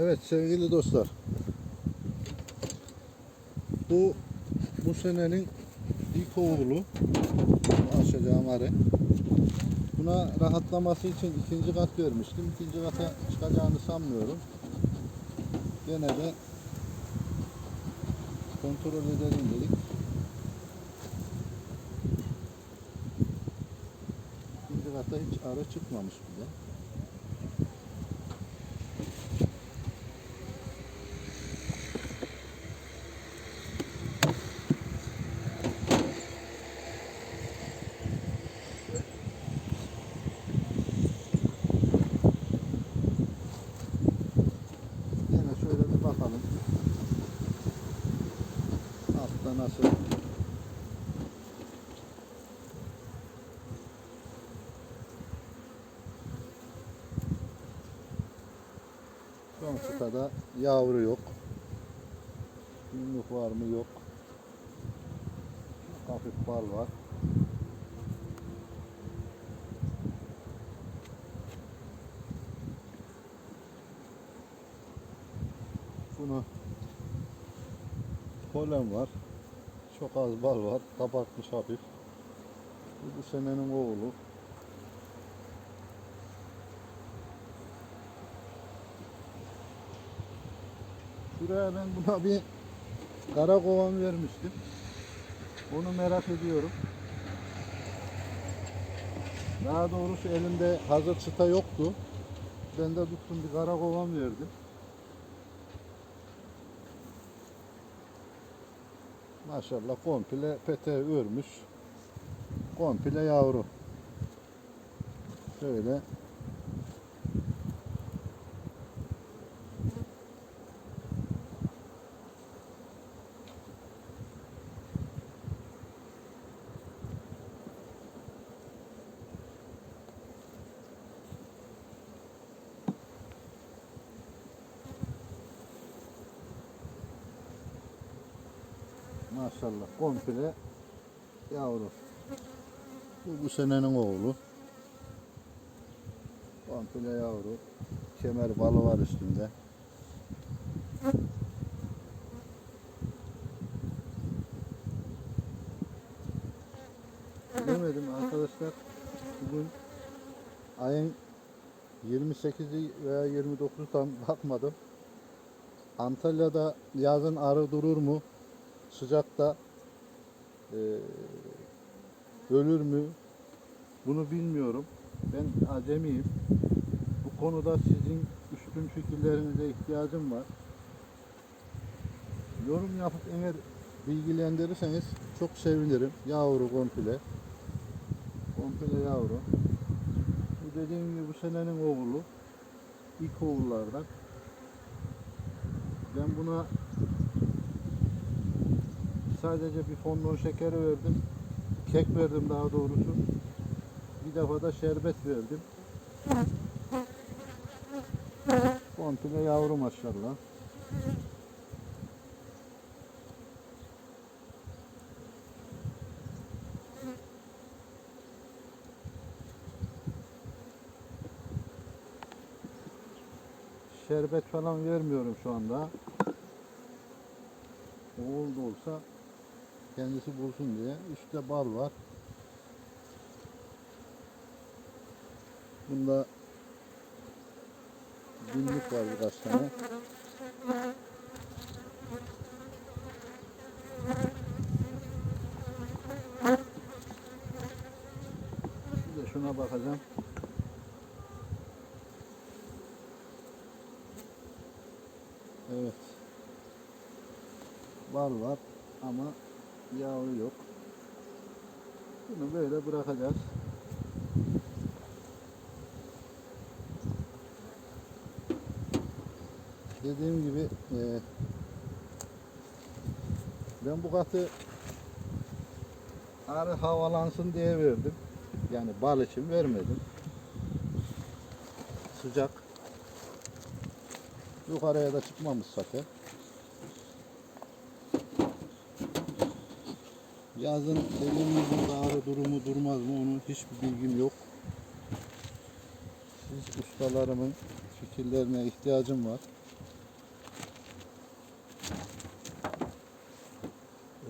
Evet sevgili dostlar. Bu bu senenin ilk oğlu. Açacağım arı. Buna rahatlaması için ikinci kat vermiştim. İkinci kata çıkacağını sanmıyorum. Gene de kontrol edelim dedik. İkinci kata hiç arı çıkmamış bile. Yine şöyle bir bakalım. Altta nasıl? Son sıtada yavru yok. Yumruk var mı yok. Hafif bal var. Bunu polen var. Çok az bal var. Kabartmış hafif. Bu, bu senenin oğlu. Şuraya ben buna bir kara kovan vermiştim. Onu merak ediyorum. Daha doğrusu elimde hazır çıta yoktu. Ben de tuttum bir kara kovan verdim. Maşallah komple pete örmüş. Komple yavru. Şöyle. Maşallah komple yavru. Bu bu senenin oğlu. Komple yavru. Kemer balı var üstünde. Demedim arkadaşlar. Bugün ayın 28'i veya 29'u tam bakmadım. Antalya'da yazın arı durur mu? Sıcakta eee, ölür mü? Bunu bilmiyorum. Ben acemiyim. Bu konuda sizin üstün fikirlerinize ihtiyacım var. Yorum yapıp eğer bilgilendirirseniz çok sevinirim. Yavru komple. Komple yavru. Bu dediğim gibi bu senenin oğlu. İlk oğullardan. Ben buna sadece bir fondon şekeri verdim. Kek verdim daha doğrusu. Bir defa da şerbet verdim. Komple yavru maşallah. Şerbet falan vermiyorum şu anda. Oğul da olsa kendisi bulsun diye. Üstte bal var. Bunda günlük var birkaç tane. Bir şuna bakacağım. Evet. Bal var ama yavru yok. Bunu böyle bırakacağız. Dediğim gibi e, ben bu katı arı havalansın diye verdim. Yani bal için vermedim. Sıcak. Yukarıya da çıkmamış zaten. Yazın elimizin ağrı durumu durmaz mı onun hiçbir bilgim yok. Siz ustalarımın fikirlerine ihtiyacım var.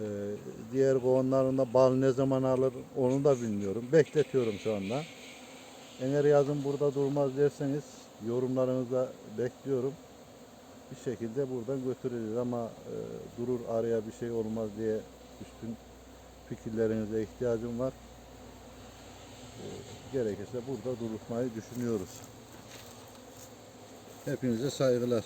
Ee, diğer kovanlarında bal ne zaman alır onu da bilmiyorum. Bekletiyorum şu anda. Eğer yazın burada durmaz derseniz yorumlarınızda bekliyorum. Bir şekilde buradan götürürüz ama e, durur araya bir şey olmaz diye üstün fikirlerinize ihtiyacım var. E, gerekirse burada durutmayı düşünüyoruz. Hepinize saygılar.